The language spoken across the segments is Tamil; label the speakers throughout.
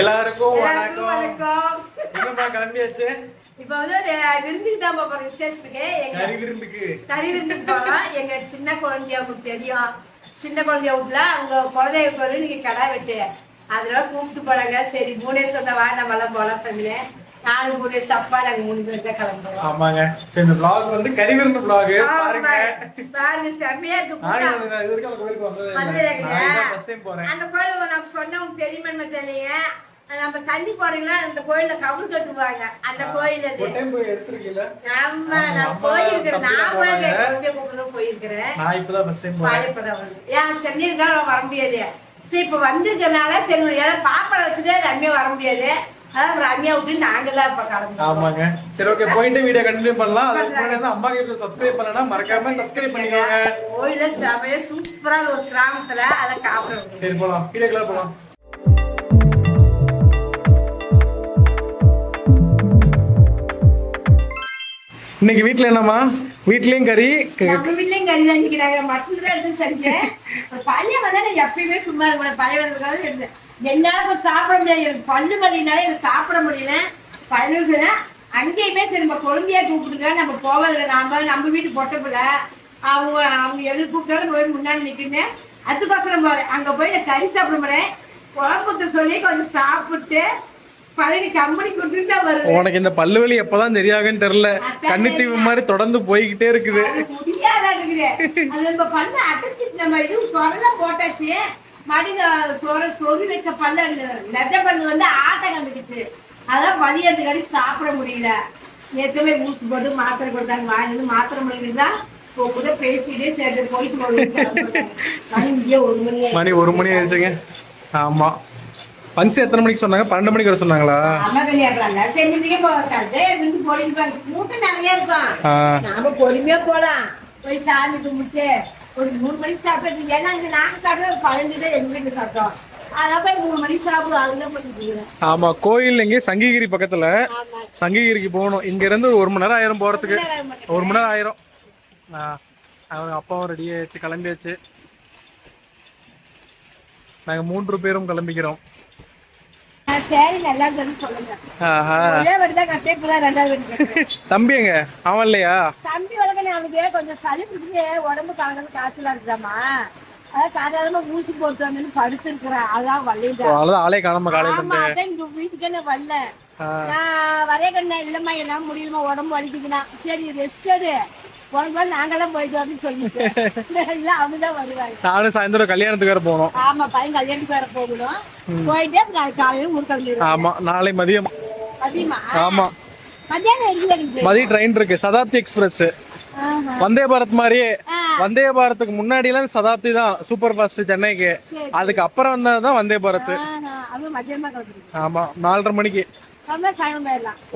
Speaker 1: எல்லாருக்கும் வணக்கம். எங்கம்மா கிளம்பியாச்சு?
Speaker 2: இப்ப வந்து ஒரு விருந்துக்கு தான் போறோம் விசேஷத்துக்கு. எங்க
Speaker 1: கறி விருந்துக்கு.
Speaker 2: கறி விருந்துக்கு போறோம். எங்க சின்ன குழந்தையாவுக்கு தெரியும். சின்ன குழந்தைய வீட்டுல அவங்க குழந்தைய போறது நீங்க கடை வெட்டு. அதனால கூப்பிட்டு போறாங்க. சரி மூணே சொந்த வா நம்ம எல்லாம் போலாம் சொன்னேன் நாலு மூணு சப்பா நாங்க மூணு பேர் தான் கிளம்புறோம்.
Speaker 1: ஆமாங்க. சரி இந்த vlog வந்து கறி விருந்து vlog. பாருங்க.
Speaker 2: பாருங்க செம்மையா இருக்கு.
Speaker 1: நானே
Speaker 2: கூட்டம்.
Speaker 1: வந்து இது வரைக்கும் அந்த கோயிலுக்கு வந்ததே இல்லை.
Speaker 2: வந்ததே
Speaker 1: நான்
Speaker 2: இல்லையா?
Speaker 1: first time போறேன்.
Speaker 2: அந்த கோயில் நம்ம சொன்னவங்க தெரியுமான்னு தெரியல நம்ம தண்ணி போறீங்களா அந்த கோயில்ல கவுர் கட்டுவாங்க. அந்த கோயில் அது.
Speaker 1: ஒரு time போய் எடுத்திருக்கீல்ல?
Speaker 2: ஆமா நான் போயிருக்கிறேன். நான் போயிருக்கேன் போயிருக்கிறேன்.
Speaker 1: நான் இப்பதான்
Speaker 2: ஏன் சென்னையில வர முடியாது. சரி இப்ப வந்திருக்கனால சரி ஏன்னா பாப்பாவை வச்சுட்டு ரம்யா வர முடியாது. அதான் ரம்யா விட்டு நாங்க தான் இப்ப கிளம்புறோம்.
Speaker 1: ஆமாங்க. சரி ஓகே போயிட்டு வீடியோ கண்டினியூ பண்ணலாம். அதுக்கு முன்னாடி வந்து அம்மா கிட்ட சப்ஸ்கிரைப் பண்ணனா மறக்காம சப்ஸ்கிரைப் பண்ணிக்கோங்க.
Speaker 2: கோயில சூப்பரா ஒரு கிராமத்துல அதை காப்பிடுறோம்
Speaker 1: சரி போலாம். வீடியோக்குள்ள போலாம். இன்னைக்கு வீட்ல என்னம்மா? வீட்லயும் கறி க-
Speaker 2: வீட்லயும் கறி செஞ்சுக்கிறாங்க மட்டன் தான் எடுத்து செஞ்சேன். ஒரு பையன் வந்தா நான் எப்பயுமே சும்மா இருக்க மாட்டேன் பையன் வந்ததுக்காக எடுத்தேன். என்னால கொஞ்சம் சாப்பிட முடியாது. எனக்கு பல்லு வலினால எனக்கு சாப்பிட முடியல. பல்லு அங்கேயுமே சரி நம்ம குழந்தையா கூப்பிடுங்க நம்ம போவதில்லை. நாம நம்ம வீட்டு பொட்டப்பில்ல அவங்க அவங்க எது கூப்பிட்டாலும் போய் முன்னாடி நிற்கிறேன் அதுக்கப்புறம் போறேன் அங்கே போய் நான் கறி சாப்பிட மாட்டேன். குழம்புத்த சொல்லி கொஞ்சம் சாப்பிட்டு
Speaker 1: உனக்கு இந்த பல்லு வலி எப்பதான் சரியாகுன்னு தெரியல கண்ணு தீவு மாதிரி தொடர்ந்து போய்கிட்டே இருக்குது
Speaker 2: மடியில சொர சொறி வச்ச பல்ல நெஜ பல்லு வந்து ஆட்டை கண்டுக்குச்சு அதான் வலி எடுத்துக்காடி சாப்பிட முடியல நேற்றுமே ஊசி போட்டு மாத்திரை கொடுத்தாங்க வாங்கி வந்து மாத்திரை முடியுதா கூட பேசிட்டே சரி போயிட்டு. மணி ஒரு மணி
Speaker 1: ஆயிடுச்சுங்க ஆமா பங்கு எத்தனை மணிக்கு சொன்னாங்க? பன்னெண்டு மணிக்கு வர சொன்னாங்களா?
Speaker 2: அம்மா கல்யாணம் சரி நீங்க போறாங்க இருந்து போடிப்பாங்க கூட்டம் நிறைய இருக்கும்.
Speaker 1: ஆ,
Speaker 2: நாம பொறுமையா போலாம். போய் சாமி கும்பிட்டு ஒரு மூணு மணிக்கு சாப்பிட்டு ஏன்னா இங்க நாங்க சாப்பிட்டா ஒரு பன்னெண்டு தான் எங்க வீட்டுல சாப்பிட்டோம்.
Speaker 1: ஆமா கோயில் எங்கே சங்ககிரி பக்கத்துல சங்ககிரிக்கு போகணும். இங்க இருந்து ஒரு மணி நேரம் ஆயிரம் போறதுக்கு. ஒரு மணி நேரம் ஆயிரம். அவங்க அப்பாவும் ரெடி ஆயிடுச்சு. கிளம்பியாச்சு. நாங்க மூன்று பேரும் கிளம்பிக்கிறோம்.
Speaker 2: சரி நல்லா இருக்குன்னு சொல்லுங்க. ஒரே தான் கட்டே இப்பதான் ரெண்டாவது வாட்டி கட்டுறேன்.
Speaker 1: தம்பி எங்க? அவன் இல்லையா?
Speaker 2: தம்பி வளர்க்கணும் அவனுக்கு கொஞ்சம் சளி பிடிச்சி உடம்பு கலந்து காய்ச்சலா இருக்குதாம்மா? அதான் காதாதமா ஊசி போட்டு வந்து படுத்து இருக்கிறேன் அதான் வள்ளிட்டா
Speaker 1: ஆளே காணாம காலையில
Speaker 2: ஆமா அதான் இங்க வீட்டுக்கே நான் வரல. நான் வரே கண்ணா இல்லம்மா என்னால முடியலமா உடம்பு வலிக்குதுண்ணா சரி ரெஸ்ட் எடு. போயிட்டு இல்ல வருவாங்க
Speaker 1: நானும் சாயந்தரம் கல்யாணத்துக்கு வேற போகணும்.
Speaker 2: ஆமா பையன் கல்யாணத்துக்கு வேற போகணும். போயிட்டு அப்புறம் நாளைக்கு காலையில ஊர் கிளம்பிடுவோம்
Speaker 1: ஆமா நாளை மதியம்.
Speaker 2: மதியமா?
Speaker 1: ஆமா.
Speaker 2: மத்தியானம் இருக்குது எனக்கு
Speaker 1: மதியம் ட்ரெயின் இருக்கு சதாப்தி எக்ஸ்பிரஸ். வந்தே பாரத் மாதிரியே. வந்தே பாரத்துக்கு முன்னாடி எல்லாம் சதாப்தி தான் சூப்பர் ஃபாஸ்ட் சென்னைக்கு. அதுக்கு அப்புறம் வந்ததுதான் வந்தே பாரத். ஆமா நாலரை மணிக்கு.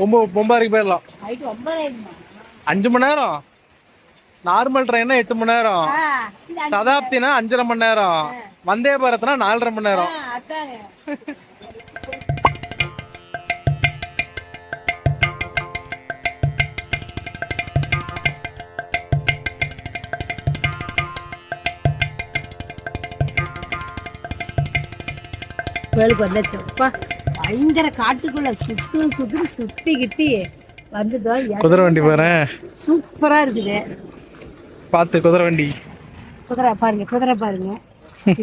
Speaker 1: ஒன்பது ஒன்பதரைக்கு போயிடலாம். அஞ்சு மணி நேரம்? நார்மல் ட்ரெயின்னா எட்டு மணி நேரம். சதாப்தினா அஞ்சரை மணி நேரம். வந்தே பாரத்னா நாலரை மணி நேரம்.
Speaker 2: ஆ, அதானே கோயிலுக்கு வந்தாச்சு. அப்பா பயங்கர காட்டுக்குள்ள சுத்து சுத்து சுத்திக்கிட்டு வந்துட்டோம்.
Speaker 1: குதிரை வண்டி பாரு
Speaker 2: சூப்பரா இருக்குது.
Speaker 1: பார்த்து குதிரை வண்டி.
Speaker 2: குதிரை பாருங்க குதிரை பாருங்க.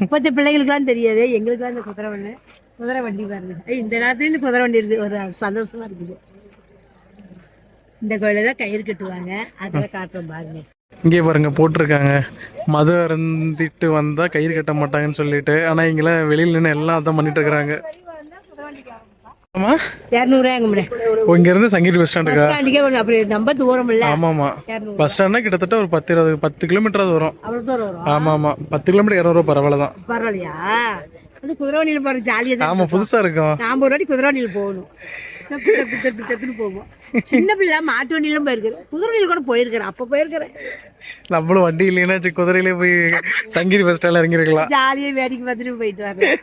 Speaker 2: இப்பத்த பிள்ளைகளுக்குலாம் தெரியாது எங்களுக்குலாம் இந்த குதிரை வண்டி குதிரை வண்டி பாருங்க. இந்த நேரத்துல குதிரை வண்டி இருக்குது ஒரு சந்தோஷமா இருக்குது. இந்த கோயில தான் கயிறு கட்டுவாங்க அதெல்லாம் காட்டுறோம் பாருங்க.
Speaker 1: இங்கே பாருங்க போட்டிருக்காங்க. மது அருந்திட்டு வந்தா கயிறு கட்ட மாட்டாங்கன்னு சொல்லிட்டு ஆனா இங்கெல்லாம் வெளியில நின்று எல்லாம் அதான் பண்ணிட்டு இருக்கிறாங்க. ஆமா?
Speaker 2: இரநூறுவா எங்க முடியும்
Speaker 1: ஓ, இங்க இருந்து சங்கீர் பஸ் ஸ்டாண்டுக்கா
Speaker 2: அப்படி ரொம்ப தூரம் இல்ல
Speaker 1: ஆமா பஸ் ஸ்டாண்ட்னா கிட்டத்தட்ட ஒரு பத்து இருபது பத்து கிலோமீட்டர் வரும். ஆமா ஆமா பத்து கிலோமீட்டர் இரநூறுவா பரவாயில்ல தான்
Speaker 2: பரவாயில்லையா? அது குதிரை வண்டியில் போகிற ஜாலியாக தான்
Speaker 1: ஆமா புதுசா இருக்கும்.
Speaker 2: நாம ஒரு வாட்டி குதிரை வண்டியில் போகணும் பித்தத்துன்னு போவோம். சின்ன பிள்ளை மாட்டு வண்டியிலும் போயிருக்கிறேன். குதிரை வண்டியில் கூட போயிருக்கிறேன். அப்போ போயிருக்கிறேன்.
Speaker 1: நம்மளும் வண்டி இல்லைன்னா குதிரையிலே போய் சங்ககிரி பஸ் ஸ்டாண்ட்ல இறங்கிருக்கலாம்.
Speaker 2: ஜாலியாக வேடிக்கை பார்த்துட்டு போயிட்டு வரேன்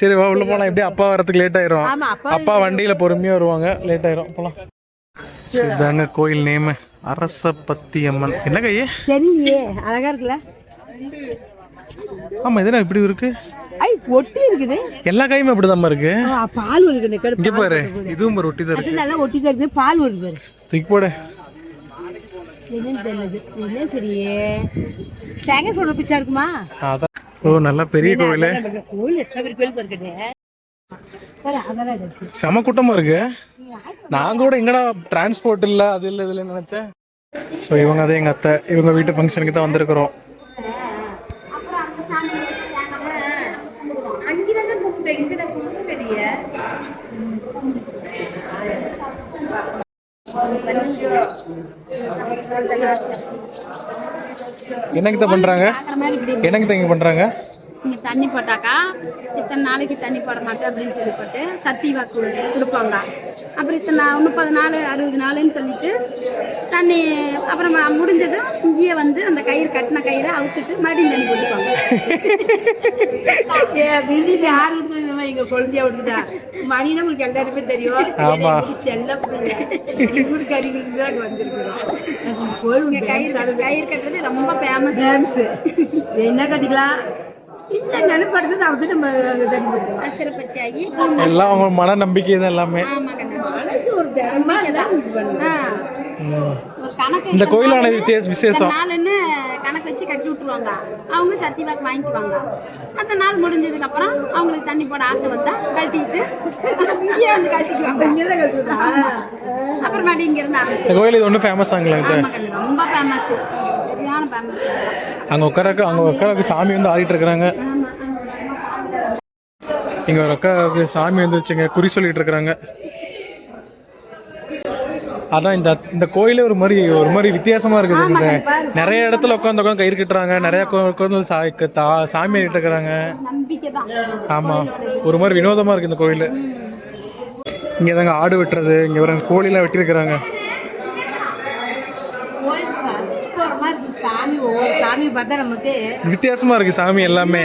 Speaker 1: சரி வா உள்ள போலாம். எப்படியும் அப்பா வரதுக்கு லேட் ஆயிரும்.
Speaker 2: அப்பா
Speaker 1: வண்டியில பொறுமையா வருவாங்க. லேட் ஆயிரும். போலாம். இதாங்க கோயில் நேம் அரச பத்தி அம்மன் என்ன கையே
Speaker 2: தெரியலையே அழகா இருக்குல்ல?
Speaker 1: ஆமா இதுனா இப்படி இருக்கு?
Speaker 2: ஐ ஒட்டி இருக்குது.
Speaker 1: எல்லா காயுமே அப்படிதாம்மா இருக்கு.
Speaker 2: பால் வருது
Speaker 1: இங்க பாரு இதுவும் ஒரு ஒட்டி தான் இருக்கு
Speaker 2: நல்லா ஒட்டி தான் இருக்குது. பால் வருது பாரு.
Speaker 1: தூக்கி போடு.
Speaker 2: தேங்காய் சொல்ற பிச்சா இருக்குமா?
Speaker 1: ஓ நல்லா பெரிய கோவில்
Speaker 2: கோயில். எத்தனை பேர் கோயில் பார்க்கட்டே அதெல்லாம் இருக்கு
Speaker 1: செம கூட்டமா இருக்கு. நான் கூட எங்கடா டிரான்ஸ்போர்ட் இல்ல அது இல்ல இதுல நினைச்சேன். ஸோ இவங்க அதே எங்க அத்தை. இவங்க வீட்டு ஃபங்க்ஷனுக்கு தான் வந்திருக்கிறோம்.
Speaker 2: இங்கிட்ட கூப்பிட்டே
Speaker 1: என்னங்க தான் பண்றாங்க?
Speaker 3: இப்படி
Speaker 1: என்னங்க தான் இங்க பண்றாங்க?
Speaker 3: இங்கே தண்ணி போட்டாக்கா இத்தனை நாளைக்கு தண்ணி போட மாட்டேன் அப்படின்னு சொல்லி போட்டு சத்தி வாக்கு கொடுப்பாங்க அப்புறம் இத்தனை முப்பது நாள் அறுபது நாளுன்னு சொல்லிட்டு தண்ணி அப்புறம் முடிஞ்சதும் இங்கேயே வந்து அந்த கயிறு கட்டின கயிறை அவுத்துட்டு மறுபடியும் தண்ணி போட்டுப்பாங்க.
Speaker 2: பிசினஸ் யார் இருந்தது எங்க குழந்தைய விட்டுட்டா? மணி நம்மளுக்கு எல்லாருமே தெரியும். செல்ல பிள்ளை கறி தான் வந்திருக்கிறோம்.
Speaker 3: கயிறு கயிறு கட்டுறது ரொம்ப ஃபேமஸ்
Speaker 2: டேம்ஸ் என்ன கட்டிக்கலாம்? இல்லை நினைப்படுறது அப்படி நம்ம தண்ணி போட்டுக்கலாம்
Speaker 3: சிறப்பச்சி ஆகி
Speaker 1: எல்லாம் அவங்க மன நம்பிக்கை தான் எல்லாமே.
Speaker 2: மனசு ஒரு தினமா தான்
Speaker 1: இந்த
Speaker 3: இத்தனை
Speaker 1: கோயிலான
Speaker 3: நாளுன்னு-
Speaker 1: வித்தியாச விசேஷம்.
Speaker 3: நாளுன்னு கணக்கு வச்சு கட்டி விட்டுருவாங்க. அவங்க சத்தி வாக்கு வாங்கிக்குவாங்க. அந்த நாள் முடிஞ்சதுக்கு அப்புறம் அவங்களுக்கு தண்ணி போட ஆசை வந்தா கழட்டிட்டு இங்கேயே வந்து கழட்டிக்குவாங்க.
Speaker 2: இங்கே தான் கட்டுறதா
Speaker 3: அப்புறமாட்டி இங்க இருந்து ஆரம்பிச்சு
Speaker 1: கோயில் இது ஒன்றும் ஃபேமஸ் ஆங்களா
Speaker 3: ரொம்ப ஃபேமஸ் சரியான ஃபேமஸ்
Speaker 1: அங்கே உட்காரக்கு அங்கே உட்காரக்கு சாமி வந்து ஆடிட்டு இருக்கிறாங்க இங்க ஒரு அக்காவுக்கு சாமி வந்து வச்சுங்க குறி சொல்லிட்டு இருக்கிறாங்க அதான் இந்த இந்த கோயிலே ஒரு மாதிரி ஒரு மாதிரி வித்தியாசமா இருக்குது இந்த நிறைய இடத்துல உட்காந்து உட்காந்து கயிறு கட்டுறாங்க நிறைய உட்கா- உட்காந்து சா தா- சாமி ஆடிட்டு இருக்கிறாங்க
Speaker 3: நம்பிக்கை தான்
Speaker 1: ஆமா ஒரு மாதிரி வினோதமா இருக்கு இந்த கோயில். இங்க தாங்க ஆடு வெட்டுறது இங்க வர கோழிலாம் வெட்டியிருக்கிறாங்க
Speaker 2: இப்போ ஒரு மாதிரி இருக்கு சாமி ஒவ்வொரு சாமி பார்த்தா நமக்கு
Speaker 1: வித்தியாசமா இருக்கு சாமி எல்லாமே.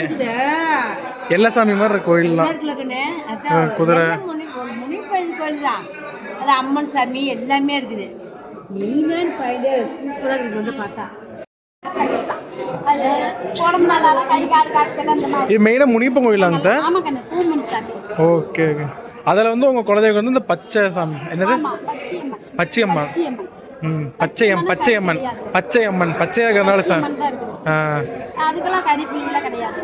Speaker 1: எல்லா சாமி மாதிரி இருக்கு கோயில்லாம். குதிரை.
Speaker 2: முனிப்பயன் கோயில் தான். அது அம்மன் சாமி எல்லாமே இருக்குது. மெயினான ஃபைண்டு சூப்பராக இருக்குது. வந்து பார்த்தா.
Speaker 1: இது மெயினாக கோயிலாங்க ஓகே ஓகே அதில் வந்து உங்கள் குலதெய்வம் வந்து இந்த பச்சை சாமி. என்னது?
Speaker 3: ஆமா பச்சையம்மன்.
Speaker 1: பச்சையம்மன்
Speaker 3: பச்சையம்மன்.
Speaker 1: ம் பச்சையம் பச்சையம்மன் பச்சையம்மன்
Speaker 3: தான் இருக்குது.
Speaker 1: ஆ.
Speaker 3: அதுக்கெல்லாம் கறி புளியெல்லாம் கிடையாது.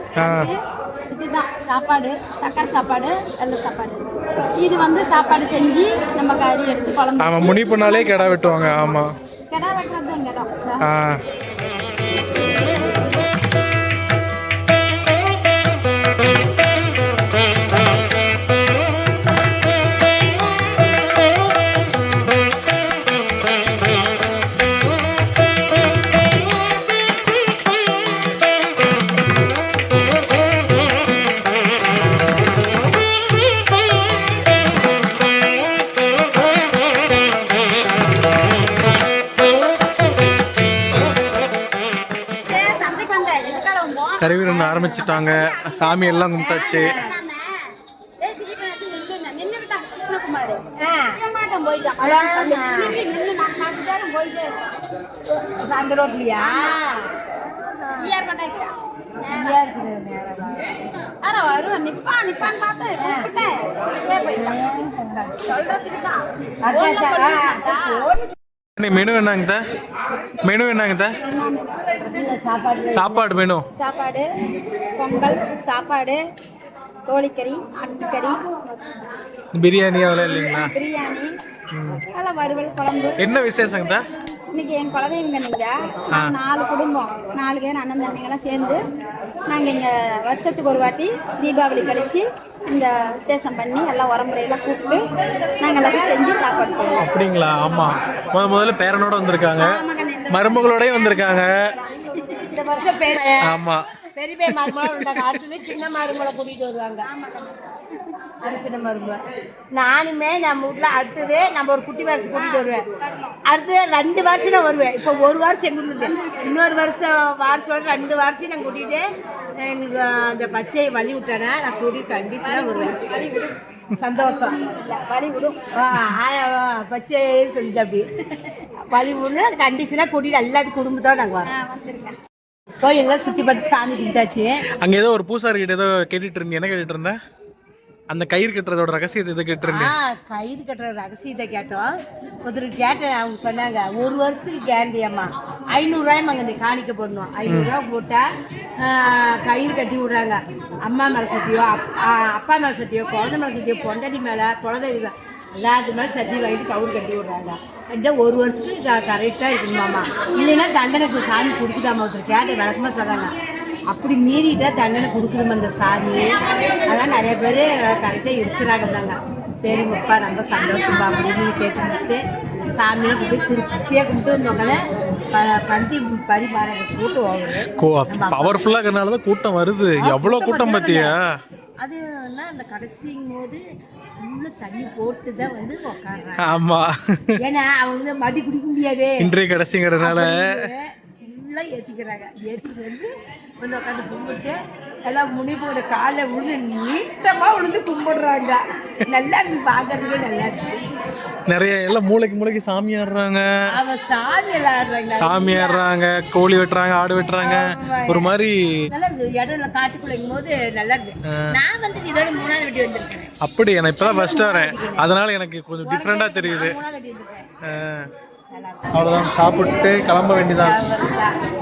Speaker 3: இதுதான். சாப்பாடு சக்கரை சாப்பாடு வெள்ளை சாப்பாடு. இது வந்து சாப்பாடு செஞ்சு நம்ம கறி எடுத்து குழம்பு
Speaker 1: ஆமாம் முனிப்புனாலே கிடா வெட்டுவாங்க. ஆமாம்
Speaker 3: கிடா வெட்டுறது தான் இதுக்காக
Speaker 1: ஆரம்பிச்சிட்டாங்க. சாமி எல்லாம் கும்பிட்டாச்சு.
Speaker 3: சொல்றதுக்கு
Speaker 1: மெனு என்னங்க தா? மெனு என்னங்க தா?
Speaker 2: சாப்பாடு
Speaker 1: சாப்பாடு மெனு.
Speaker 3: சாப்பாடு பொங்கல் சாப்பாடு கோழிக்கறி ஆட்டுக்கறி
Speaker 1: பிரியாணி அதெல்லாம் இல்லைங்களா?
Speaker 3: பிரியாணி அதெல்லாம் வறுவல் குழம்பு.
Speaker 1: என்ன விசேஷங்க தா?
Speaker 3: இன்னைக்கு என் குலதெய்வங்க நீங்க நாங்க நாலு குடும்பம். நாலு பேர் அண்ணன் தம்பிங்கெல்லாம் சேர்ந்து நாங்கள் இங்கே வருஷத்துக்கு ஒரு வாட்டி தீபாவளி கழிச்சு இந்த விசேஷம் பண்ணி எல்லாம் உரமுறையெல்லாம் கூப்பிட்டு நாங்கள் எல்லாத்தையும் செஞ்சு சாப்பாடு போடுவோம்.
Speaker 1: அப்படிங்களா? ஆமாம் முத முதல்ல பேரனோட வந்திருக்காங்க. மருமகளோடய வந்திருக்காங்க.
Speaker 2: இந்த வருஷம் பேர்
Speaker 1: ஆமாம்
Speaker 2: பெரிய பெரிய மருமகளை சின்ன மருமகளை கூட்டிட்டு வருவாங்க. சின்ன மருமலை நானுமே நம்ம வீட்ல அடுத்தது நம்ம ஒரு குட்டி வருஷம் கூட்டிட்டு வருவேன். அடுத்தது ரெண்டு வருஷம் நான் வருவேன். இப்போ ஒரு வருஷம் எங்க வீட்டுல இருந்து. இன்னொரு வருஷம் வருஷத்தோட ரெண்டு வருஷம் நான் கூட்டிட்டு எங்களுக்கு அந்த பச்சையை வழி விட்டேன்னா நான் கூட்டிட்டு கண்டிஷனாக வருவேன். சந்தோஷம். பச்சையே சொல்லிட்டு அப்படி வழி விடணும் கண்டிஷனாக கூட்டிட்டு எல்லாத்தையும் குடும்பத்தோட நாங்கள் வரோம். கோயிலெல்லாம் சுற்றி பார்த்து சாமி கும்பிட்டாச்சு.
Speaker 1: அங்க ஏதோ ஒரு பூசாரி கிட்ட ஏதோ கேட்டுட்டு இருந்தீங்க என்ன கேட்டுட்டு இருந்த? அந்த கயிறு கட்டுறதோட ரகசியத்தை இதை
Speaker 2: கேட்டிருந்தேன். கயிறு கட்டுற ரகசியத்தை கேட்டோம். ஒருத்தர் கேட்டேன் அவங்க சொன்னாங்க ஒரு வருஷத்துக்கு கேரண்டி அம்மா. ஐநூறுரூவாயும் அங்கே இந்த காணிக்க போடணும். ஐநூறுரூவா போட்டால் கயிறு கட்டி விடுறாங்க. அம்மா மேலே சத்தியோ அப்பா மேலே சத்தியோ குழந்தை மேலே சத்தியோ பொண்டாட்டி மேலே குழந்தை எல்லாத்து மேலே சத்தி வாங்கிட்டு கவுரு கட்டி விடுறாங்க. ரெண்டா ஒரு வருஷத்துக்கு கரெக்டாக இருக்குமாம்மா இல்லைன்னா தண்டனைக்கு சாமி கொடுக்குதாம்மா ஒருத்தர் கேட்டு விளக்கமாக சொல்கிறாங்க அப்படி மீறிட்டா தண்டனை கொடுக்குறோம் அந்த சாமி. அதான் நிறைய பேர் கரெக்டாக இருக்கிறாங்க தாங்க. சரி முப்பா ரொம்ப சந்தோஷம்பா அப்படின்னு கேட்டு முடிச்சுட்டு சாமியெல்லாம் கும்பிட்டு திருப்தியாக கும்பிட்டு வந்தோடனே பந்தி பரிமாற கூட்டம் ஓவர்
Speaker 1: பவர்ஃபுல்லா இருக்கறனால தான் கூட்டம் வருது. எவ்வளவு கூட்டம் பாத்தியா
Speaker 2: அது என்ன அந்த கடைசிங்கும் போது ஃபுல்லாக தண்ணி போட்டு தான் வந்து உட்காடுறாங்க
Speaker 1: ஆமா.
Speaker 2: ஏன்னா அவங்க வந்து மடி குடிக்க முடியாது.
Speaker 1: இன்றைய கடைசிங்கிறதுனால
Speaker 2: ஃபுல்லாக ஏற்றிக்கிறாங்க ஏற்றிட்டு வந்து வந்து உட்காந்து கும்பிட்டு எல்லாம் முனிப்போட காலை விழுந்து நீட்டமாக விழுந்து கும்பிடுறாங்க. நல்லா இருக்கு பார்க்கறதுக்கே நல்லா இருக்கு.
Speaker 1: நிறைய எல்லாம் மூளைக்கு மூளைக்கு சாமி ஆடுறாங்க.
Speaker 2: சாமி ஆடுறாங்க.
Speaker 1: கோழி வெட்டுறாங்க ஆடு வெட்டுறாங்க. ஒரு மாதிரி
Speaker 2: இடம்ல காட்டுக்குள்ளைங்கும் போது நல்லா இருக்கு. நான் வந்து இதோட மூணாவது வெட்டி வந்திருக்கேன்.
Speaker 1: அப்படி நான் இப்பதான் ஃபர்ஸ்ட் வரேன். அதனால எனக்கு கொஞ்சம் டிஃப்ரெண்டா தெரியுது. அவ்வளவுதான் சாப்பிட்டு கிளம்ப வேண்டியதான்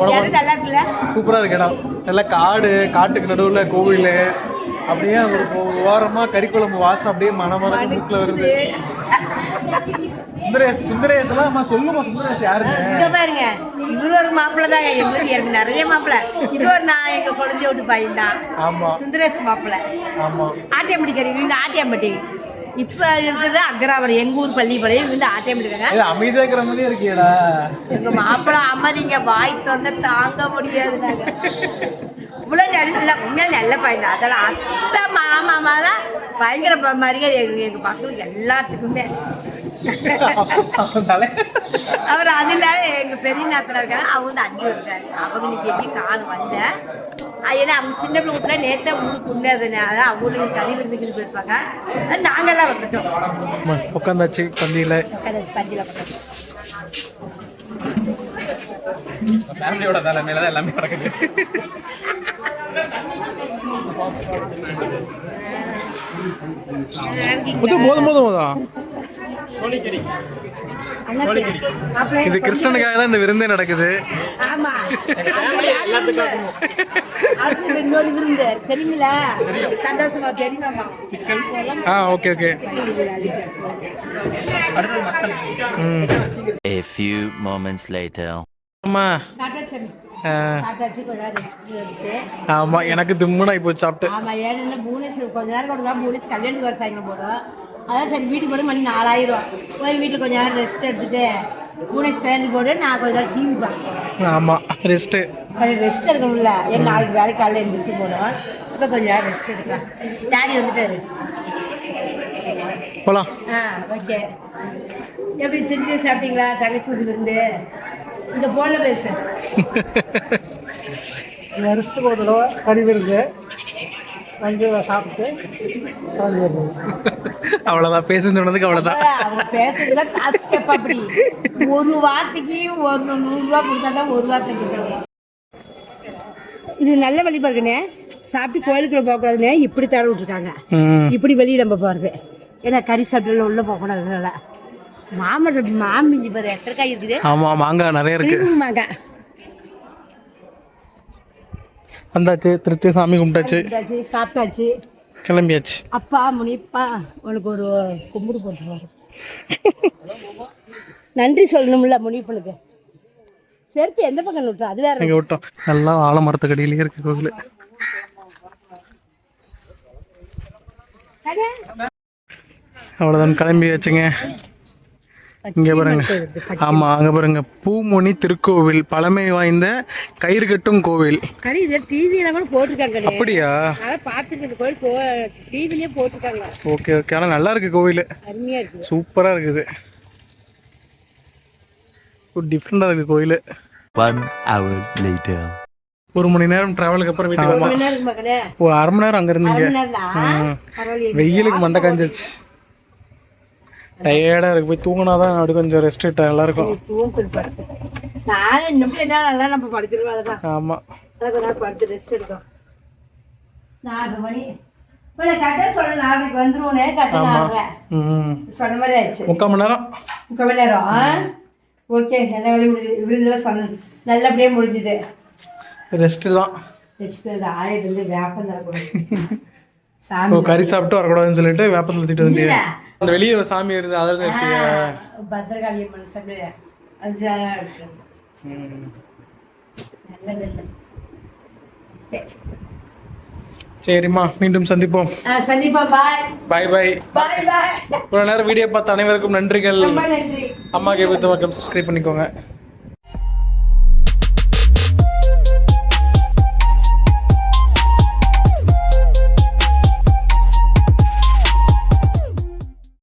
Speaker 2: இடம் நல்லா இருக்குல்ல?
Speaker 1: சூப்பரா இருக்கு இடம். நல்லா காடு காட்டுக்கு நடுவுல கோவில். அப்படியே ஒரு ஒரு ஓரமா கறிக்குழம்பு வாசம் அப்படியே மனமரம் மூக்குல வருது. சுந்தரேஷ் சுந்தரேஷ் எல்லாம் சொல்லுமா சுந்தரேஷ் யாருங்க
Speaker 2: இங்க பாருங்க. இவரு ஒரு மாப்பிள்ளை தாங்க. எங்களுக்கு எனக்கு நிறைய மாப்பிள்ளை. இது ஒரு நான் எங்க குழந்தைய விட்டு பையன் தான்
Speaker 1: ஆமா.
Speaker 2: சுந்தரேஷ் மாப்பிள்ளை.
Speaker 1: ஆமா.
Speaker 2: ஆட்டியம்பட்டிக்காரி இவங்க ஆட்டியம்பட்டி. இப்போ இருக்குது அக்ராவரம். எங்க ஊர் பள்ளிப்பாளையம் வந்து ஆட்டியம்பட்டிக்காங்க
Speaker 1: ஏய், அமைதியா இருக்கிற மாதிரியே இருக்கியடா.
Speaker 2: எங்க மாப்பிள்ளை அம்மாதிங்க வாய் திறந்த தாங்க முடியாது இவ்வளோ நல்ல உண்மையில நல்ல பையன் அதெல்லாம் அத்தை மாமா தான் பயங்கர ப- மரியாதை எங்க எங்க பசங்களுக்கு எல்லாத்துக்குமே. அவர் அதில் எங்க பெரிய நாத்தனா இருக்காங்க. அவங்க வந்து அங்கே இருக்காங்க. அவங்க இன்னைக்கு எப்படி காலம் வந்தேன் ஏன்னா அவங்க சின்ன பிள்ளை வீட்டுல நேற்று ஊருக்கு உண்டாதுனால அவங்களுக்கு கறி விருந்துக்கு போயிருப்பாங்க. நாங்கெல்லாம் வந்துட்டோம்.
Speaker 1: உட்காந்தாச்சு பந்தியில.
Speaker 2: பஞ்சில் பக்கம்
Speaker 1: ஃபேமிலியோட தலைமையில தான் எல்லாமே நடக்குது. போதும் போதும் போதும் போதும் இது கிருஷ்ணனுக்காக தான் இந்த விருந்தே நடக்குது.
Speaker 2: ஆமா. அடுத்தது இன்னொரு விருந்து தெரியுமில சந்தோஷமா தெரியுமாமா
Speaker 1: ஆ okay okay.
Speaker 4: A few moments later.
Speaker 2: இருந்துச்சு
Speaker 1: ஆமா எனக்கு திம்முனா இப்போ சாப்பிட்டு.
Speaker 2: ஆமா ஏன்னா பூனேஸ் கொஞ்ச நேரம் கூட பூனேஸ் கல்யாணத்துக்கு வர சாயங்காலம் போடும் அதான் சரி வீட்டுக்கு போய் மணி நாலாயிரம். போய் வீட்டில் கொஞ்ச நேரம் ரெஸ்ட் எடுத்துட்டு பூனேஸ் கல்யாணத்துக்கு போட்டு நான் கொஞ்ச நேரம் டிவி பார்ப்பேன்.
Speaker 1: ஆமா ரெஸ்ட்டு
Speaker 2: கொஞ்சம் ரெஸ்ட் எடுக்கணும்ல. ஏன் நாளைக்கு வேலைக்கு காலையில் எழுந்திரிச்சு போடுவோம் இப்போ கொஞ்ச நேரம் ரெஸ்ட் எடுக்கலாம். டேடி வந்துட்டாரு.
Speaker 1: போலாம்.
Speaker 2: ஆ ஓகே எப்படி திருப்பி சாப்பிட்டீங்களா? தங்கச்சி வீட்டுக்கு இருந்து. இந்த போனில் பேசு
Speaker 5: ஒரு தடவை கறி விருந்து வந்து சாப்பிட்டு
Speaker 1: அவ்வளோதான் பேசுன்னு சொன்னதுக்கு அவ்வளோதான்
Speaker 2: அவங்க பேசுறதுல காசு கேட்பா அப்படி. ஒரு வார்த்தைக்கு ஒரு நூறுரூவா கொடுத்தா தான் ஒரு வார்த்தை பேசுறீங்க இது நல்ல வழி பாருங்கண்ணே. சாப்பிட்டு கோயிலுக்குள்ள போகக்கூடாதுண்ணே. இப்படி தர விட்டுருக்காங்க. இப்படி வெளியே நம்ம போகிறது ஏன்னா கறி சாப்பிட்டு உள்ளே போகக்கூடாதுனால. மாமரம் மாமிஞ்சி பாரு எத்தனை காய் இருக்குது?
Speaker 1: ஆமா மாங்காய் நிறைய இருக்கு.
Speaker 2: திரும்புமாங்க
Speaker 1: வந்தாச்சு திருச்சி சாமி கும்பிட்டாச்சு.
Speaker 2: சாப்பிட்டாச்சு.
Speaker 1: கிளம்பியாச்சு.
Speaker 2: அப்பா முனிப்பா உனக்கு ஒரு கும்பிடு போட்டுருவாரு. நன்றி சொல்லணும்ல முனிப்பனுக்கு செருப்பு எந்த பக்கம் விட்டோம் அது வேற
Speaker 1: இங்கே விட்டோம். நல்லா ஆலமரத்துக்கடியிலேயே இருக்கு கோவில். அவ்வளோதான் கிளம்பியாச்சுங்க. இங்க பாருங்க. ஆமா அங்க பாருங்க. பூமுனி திருக்கோவில் பழமை வாய்ந்த கயிறு கட்டும் கோவில்
Speaker 2: டிவியில கூட போட்டிருக்காங்க
Speaker 1: அப்படியா?
Speaker 2: டிவிலேயே போட்டிருக்காங்க.
Speaker 1: Okay okay. ஆனால் நல்லா இருக்கு கோவில்.
Speaker 2: அருமையா இருக்கு.
Speaker 1: சூப்பரா இருக்குது. ஒரு டிஃப்ரெண்டாக இருக்கு கோயில்.
Speaker 4: One hour later.
Speaker 1: ஒரு மணி நேரம் டிராவலுக்கு அப்புறம் வீட்டுக்கு
Speaker 2: கடை
Speaker 1: ஒரு அரை மணி நேரம் அங்கே இருந்தீங்க.
Speaker 2: அரை மணி நேரம் தான் பரவாயில்லையே.
Speaker 1: வெயிலுக்கு மண்டை காஞ்சிருச்சு. டயர்டாக இருக்கு. போய் தூங்கினா தான் அப்படி கொஞ்சம் ரெஸ்ட் நல்லா இருக்கும்
Speaker 2: தூங்கு படுத்து நானே இன்னும் என்ன நல்லா நம்ம படுக்கிற வேலை தான்
Speaker 1: ஆமாம்
Speaker 2: ஒரு நாள் படுத்து ரெஸ்ட் எடுக்கும் நாலரை. மணி
Speaker 1: முக்கால் மணி நேரம்.
Speaker 2: முக்கால் மணி நேரம் ஓகே என்ன வேலை முடியுது விருந்தெல்லாம் சொல்ல. நல்லபடியாக முடிஞ்சுது.
Speaker 1: ரெஸ்ட்டு தான்.
Speaker 2: நெக்ஸ்ட் அந்த ஆறிட்டு இருந்து வேப்பம் தரக்கூடாது
Speaker 1: கறி சாப்பிட்டு வரக்கூடாதுன்னு சொல்லிட்டு வேப்பத்தில் நிறுத்திட்டு வந்து. அந்த வெளியே ஒரு சாமி இருந்து அதை நிறுத்திய
Speaker 2: பத்திரகாளி அம்மன் சாமி.
Speaker 1: சரிம்மா மீண்டும் சந்திப்போம்.
Speaker 2: சந்திப்பா பாய்
Speaker 1: பாய் பாய்
Speaker 2: பாய் பாய்
Speaker 1: இவ்வளோ நேரம் வீடியோ பார்த்த அனைவருக்கும் நன்றிகள். அம்மா கேபத்து மக்கள் சப்ஸ்கிரைப் பண்ணிக்கோங்க.